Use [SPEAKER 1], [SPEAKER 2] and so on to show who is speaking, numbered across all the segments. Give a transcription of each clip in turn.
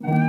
[SPEAKER 1] Mm-hmm.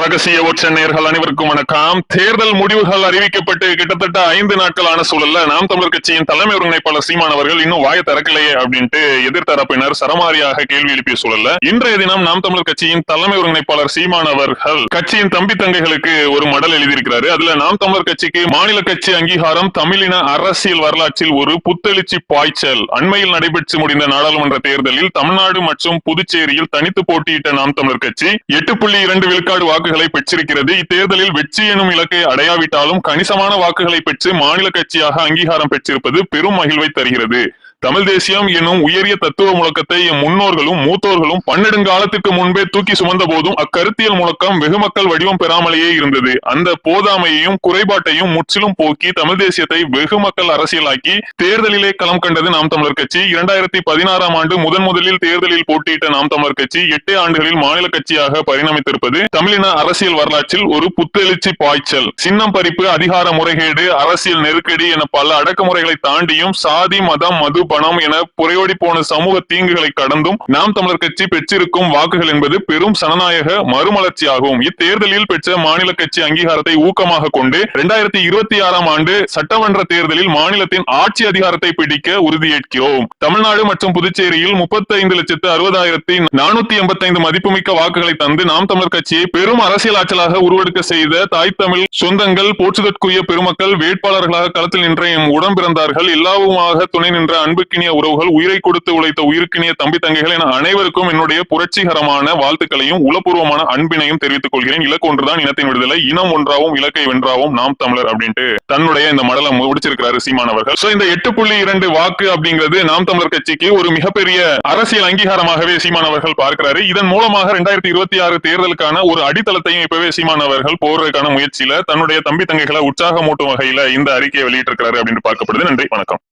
[SPEAKER 1] ரகசிய ஓட்ச அனைவருக்கும் வணக்கம். தேர்தல் முடிவுகள் அறிவிக்கப்பட்டு கிட்டத்தட்ட ஐந்து நாட்களான சூழல்ல நாம் தமிழர் கட்சியின் தலைமை ஒருங்கிணைப்பாளர் சீமான் அவர்கள் இன்னும் வாய திறக்கலையே அப்படின்ட்டு எதிர்த்தரப்பினர் சரமாரியாக கேள்வி எழுப்பிய சூழல்ல இன்றைய தினம் நாம் தமிழர் கட்சியின் தலைமை ஒருங்கிணைப்பாளர் சீமான் அவர்கள் கட்சியின் தம்பி தங்கைகளுக்கு ஒரு மடல் எழுதியிருக்கிறாரு. அதுல நாம் தமிழர் கட்சிக்கு மாநில கட்சி அங்கீகாரம் தமிழின அரசியல் வரலாற்றில் ஒரு புத்தெழுச்சி பாய்ச்சல். அண்மையில் நடைபெற்று முடிந்த நாடாளுமன்ற தேர்தலில் தமிழ்நாடு மற்றும் புதுச்சேரியில் தனித்து போட்டியிட்ட நாம் தமிழர் கட்சி எட்டு புள்ளி இரண்டு விழுக்காடு வாக்கு வாக்குகளை பெற்றிருக்கிறது. இத்தேர்தலில் வெற்றி எனும் இலக்கை அடையாவிட்டாலும் கணிசமான வாக்குகளை பெற்று மாநில கட்சியாக அங்கீகாரம் பெற்றிருப்பது பெரும் மகிழ்வை தருகிறது. தமிழ் தேசியம் எனும் உயரிய தத்துவ முழக்கத்தை எம் முன்னோர்களும் மூத்தோர்களும் பன்னெடுங்காலத்திற்கு முன்பே தூக்கி சுமந்த போதும் அக்கருத்தியல் முழக்கம் வெகுமக்கள் வடிவம் பெறாமலேயே இருந்தது. அந்த போதாமையையும் குறைபாட்டையும் முற்றிலும் போக்கி தமிழ் தேசியத்தை வெகுமக்கள் அரசியலாக்கி தேர்தலிலே களம் கண்டது நாம் தமிழர் கட்சி. இரண்டாயிரத்தி பதினாறாம் ஆண்டு முதன் முதலில் தேர்தலில் போட்டியிட்ட நாம் தமிழர் கட்சி எட்டு ஆண்டுகளில் மாநில கட்சியாக பரிணமித்திருப்பது. தமிழின அரசியல் வரலாற்றில் ஒரு புத்தெழுச்சி பாய்ச்சல். சின்னம் பறிப்பு அதிகார முறைகேடு அரசியல் நெருக்கடி என பல அடக்குமுறைகளை தாண்டியும் சாதி மதம் மது பணம் என புறையோடி போன சமூக தீங்குகளை கடந்தும் நாம் தமிழர் கட்சி பெற்றிருக்கும் வாக்குகள் என்பது பெரும் சனநாயக மறுமலர்ச்சியாகும். இத்தேர்தலில் பெற்ற மாநில கட்சி அங்கீகாரத்தை ஊக்கமாக கொண்டு இரண்டாயிரத்தி இருபத்தி ஆறாம் ஆண்டு சட்டமன்ற தேர்தலில் மாநிலத்தின் ஆட்சி அதிகாரத்தை பிடிக்க உறுதியேற்கிறோம். தமிழ்நாடு மற்றும் புதுச்சேரியில் முப்பத்தைந்து லட்சத்து அறுபதாயிரத்தி நானூத்தி எண்பத்தைந்து மதிப்புமிக்க வாக்குகளை தந்து நாம் தமிழர் கட்சியை பெரும் அரசியல் ஆற்றலாக உருவெடுக்க செய்த தாய் தமிழ் சொந்தங்கள் போற்றுதற்குரிய பெருமக்கள் வேட்பாளர்களாக களத்தில் நின்ற எம் உடம்பிறந்தார்கள். எல்லாவுமாக துணை நின்ற அன்புக்கினிய உறவுகள் உயிரை கொடுத்து உழைத்த உயிருக்கினிய தம்பி தங்கைகள் என அனைவருக்கும் என்னுடைய புரட்சிகரமான வாழ்த்துக்களையும் உளப்பூர்வமான அன்பினையும் தெரிவித்துக் கொள்கிறேன். இலக்கு ஒன்றுதான் இனத்தின் விடுதலை இனம் ஒன்றாவும் இலக்கை வென்றாவும் நாம் தமிழர் அப்படின்ட்டு தன்னுடைய இந்த மடலை முடிச்சிருக்கிறாரு சீமானவர்கள் சோ இந்த எட்டு புள்ளி இரண்டு வாக்கு அப்படிங்கிறது நாம் தமிழர் கட்சிக்கு ஒரு மிகப்பெரிய அரசியல் அங்கீகாரமாகவே சீமானவர்கள் பார்க்கிறாரு. இதன் மூலமாக ரெண்டாயிரத்தி இருபத்தி ஆறு தேர்தலுக்கான ஒரு அடித்தளத்தையும் இப்பவே சீமானவர்கள் போடுறதுக்கான முயற்சியில தன்னுடைய தம்பி தங்கைகளை உற்சாகமூட்டும் வகையில இந்த அறிக்கையை வெளியிட்டிருக்கிறாரு அப்படின்னு பார்க்கப்படுது. நன்றி வணக்கம்.